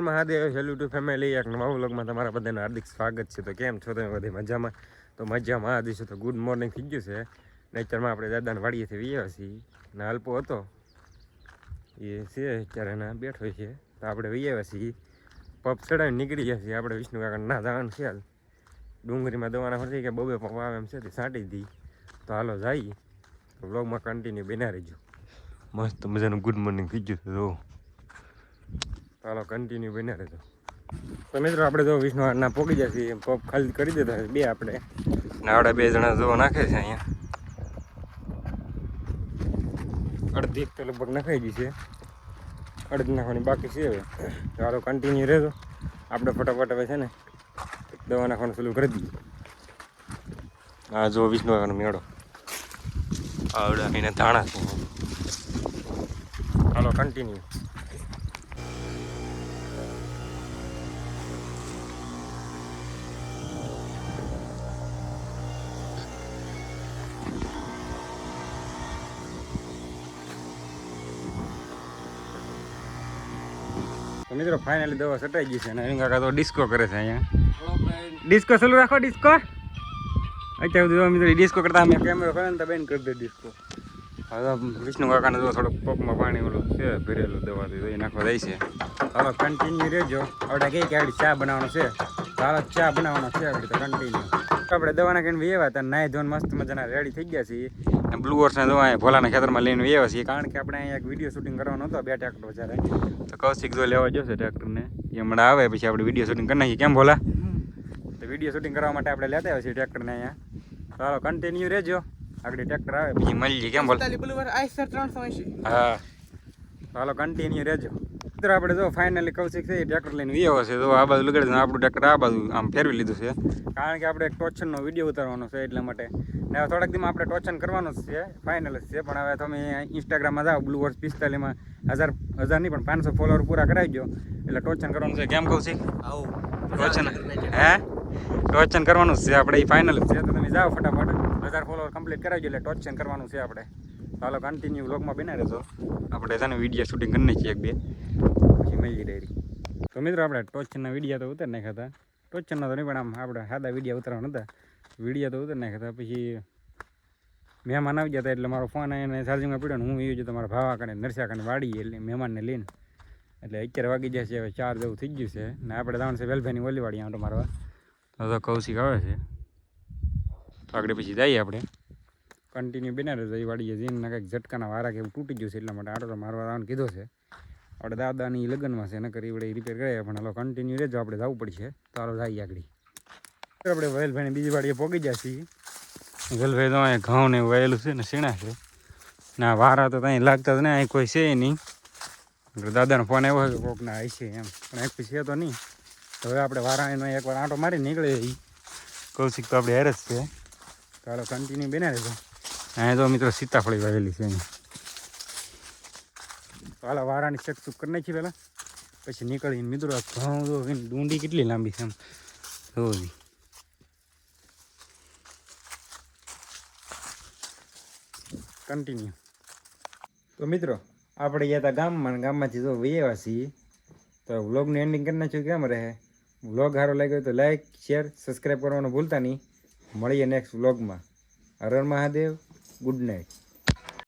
Mahadev હેલ્યુ two family, એક નવા વ્લોગમાં તમારા બધાને હાર્દિક સ્વાગત છે. તો કેમ છો તમે બધી? મજામાં? તો મજામાં. આ દિવસે તો ગુડ મોર્નિંગ થઈ ગયું છે. નેચરમાં આપણે દાદાને વાડીએથી વીયા છીએ. ને અલ્પો હતો. એ છે અત્યારે એના બેઠો છે. તો આપણે વીએ છીએ. પપ ચડાવીને નીકળી ગયા છીએ. આપણે વિષ્ણુ કાકા ના જવાનું છે હાલ. ડુંગળીમાં દવાના ફરતી કે બબે પપ આવે એમ છે તે સાંટી દી. તો હાલો તો વ્લોગમાં કન્ટિન્યુ બના રહેજો. મસ્ત મજાનું ગુડ મોર્નિંગ થઈ ગયું છે, જો. ચાલો કન્ટિન્યુ બન્યા રહેજો તો મિત્રો, આપણે જો વિષ્ણુના પોકી જશે પોપ ખાલી કરી દેતા બે આપણે. નાવડા બે જણા જો નાખે છે અહીંયા. અડધી તો લગભગ નખાઈ ગઈ છે. અડધી નાખવાની બાકી છે હવે. ચાલો કન્ટિન્યુ રહેજો. આપણે ફટાફટ હવે છે ને, દવા નાખવાનું ચાલુ કરી દઈએ. હા જો વિષ્ણુ મેળો. આવડે એને ધાણા છે. ચાલો કન્ટિન્યુ તો મિત્રો ફાઇનલી દવા સટાઈ ગઈ છે અને એની કાકા તો ડિસ્કો કરે છે અહીંયા. ડિસ્કો ચાલુ રાખો ડિસ્કો અત્યારે સુધી મિત્રો ડિસ્કો કરતા અમે કેમેરો કરે ને તો બેન કરી દે ડિસ્કો હવે વિષ્ણુ કાકાને જો થોડોક પગમાં પાણી ઓલું છે ભરેલું દવાથી તો એ નાખવા જાય છે. હવે કન્ટિન્યુ રહેજો. આપણે કઈ કે આપણી ચા બનાવવાનો છે? ચાલો ચા બનાવવાનો છે આપણે તો કન્ટિન્યુ આપણે દવાના કહીને વેવા હતા નાય ધોન મસ્ત મજાના રેડી થઈ ગયા છીએ. અને બ્લુ વર્ષના દવા ભોલાના ખેતરમાં લઈને વેવા છીએ. કારણ કે આપણે અહીંયા એક વીડિયો શૂટિંગ કરવાનો હતો બે ટ્રેક્ટર વધારે. તો કૌશિક જો લેવા જશે ટ્રેક્ટરને એ હમણાં આવે પછી આપણે વીડિયો શૂટિંગ કરી નાખીએ. કેમ ભોલા? તો વીડિયો શૂટિંગ કરવા માટે આપણે લેતા આવ્યા છીએ ટ્રેક્ટરને અહીંયા. ચાલો કન્ટિન્યુ રહેજો આગળ ટ્રેક્ટર આવે પછી મળીએ. કેમ બોલ હા. ચાલો કન્ટિન્યુ રહેજો મિત્ર આપણે જો ફાઇનલી કૌશિક છે ટ્રેક્ટર લઈને વિયો છે. તો આ બાજુ લગાડે આપણું ટ્રેક્ટર આ બાજુ આમ ફેરવી લીધું છે. કારણ કે આપણે એક ટોચનનો વીડિયો ઉતારવાનો છે એટલા માટે. ને હવે થોડાક દીમાં આપણે ટોચન કરવાનું જ છે ફાઇનલ જ છે. પણ હવે તમે ઇન્સ્ટાગ્રામમાં જાઓ બ્લુ વર્ષ પિસ્તાલીમાં હજાર હજાર નહીં પણ પાંચસો ફોલોવર પૂરા કરાવી દો. એટલે ટોચન કરવાનું છે. કેમ કૌશિક? ટોચન હે? ટોચન કરવાનું છે આપણે એ ફાઇનલ છે. તો તમે જાઓ ફટાફટ. હજાર ફોલોવર કમ્પ્લીટ કરાવજો એટલે ટોચન કરવાનું છે આપણે. ચાલો કન્ટિન્યુ વ્લોગમાં બના રહેજો. આપણે છે ને વીડિયો શૂટિંગ કરી નાખીએ એક બે. પછી મળી ડાયરી તો મિત્રો, આપણે ટોચનના વિડીયા તો ઉતારી નાખ્યા હતા. ટોચનના તો નહીં, પણ આમ આપણે સાદા વીડિયો ઉતારવાના હતા. વીડિયો તો ઉતારી નાખ્યા હતા. પછી મહેમાન આવી હતા, એટલે મારો ફોન એને ચાર્જિંગમાં પડ્યો ને હું એ જતો મારા ભાવા કાને નરસા કાને વાડી એટલે મહેમાનને લઈને. એટલે અત્યારે વાગી જશે હવે ચાર જેવું થઈ ગયું છે. ને આપણે ત્રણ છે, વેલભાઈની ઓલી વાળી આંટો મારવા. તો કૌશિક આવે છે. આગળ પછી જઈએ આપણે. કન્ટિન્યુ બિના રહેજો એ વાડીએ જઈને કંઈક ઝટકાના વારા કે એવું તૂટી ગયું છે, એટલા માટે આટો તો મારવા આવવાનું કીધો છે. આપણે દાદાની લગ્નમાં છે, નકર એવડે રિપેર કરે પણ હાલો કન્ટિન્યુ રહેજો, આપણે જવું પડશે. તો હાલો જઈએ આગળ આપણે વહેલભાઈને બીજી વાડીએ પોગી જાય છીએ. વહેલભાઈ તો અહીંયા ઘઉં ને એવું વાયેલું છે ને સીણા છે. ના વારા તો ત્યાં લાગતા જ ને, અહીં કોઈ છે નહીં. દાદાનો ફોન આવ્યો કે આવી છે એમ. પણ એક છે તો નહીં. હવે આપણે વારા એનો એકવાર આંટો મારી નીકળે એ કૌશિક તો આપણે હેર જ છે. હાલો કન્ટિન્યુ બના રહેજો. અહીંયા તો મિત્રો સીતાફળી વાવેલી છે અહીં તો હાલો વારાની ચેક ચૂક કરી નાખી પહેલાં. પછી નીકળીને મિત્રો ઘઉં તો ડુંડી કેટલી લાંબી છે એમ. જોવી કન્ટિન્યુ તો મિત્રો, આપણે ગયા હતા ગામમાં ગામમાંથી જો વૈયા છીએ, તો વ્લોગનું એન્ડિંગ કરી નાખ્યું કેમ રહે? વ્લોગ સારો લાગ્યો તો લાઈક શેર સબસ્ક્રાઈબ કરવાનું ભૂલતા નહીં. મળીએ નેક્સ્ટ વ્લોગમાં. હરણ મહાદેવ. Good night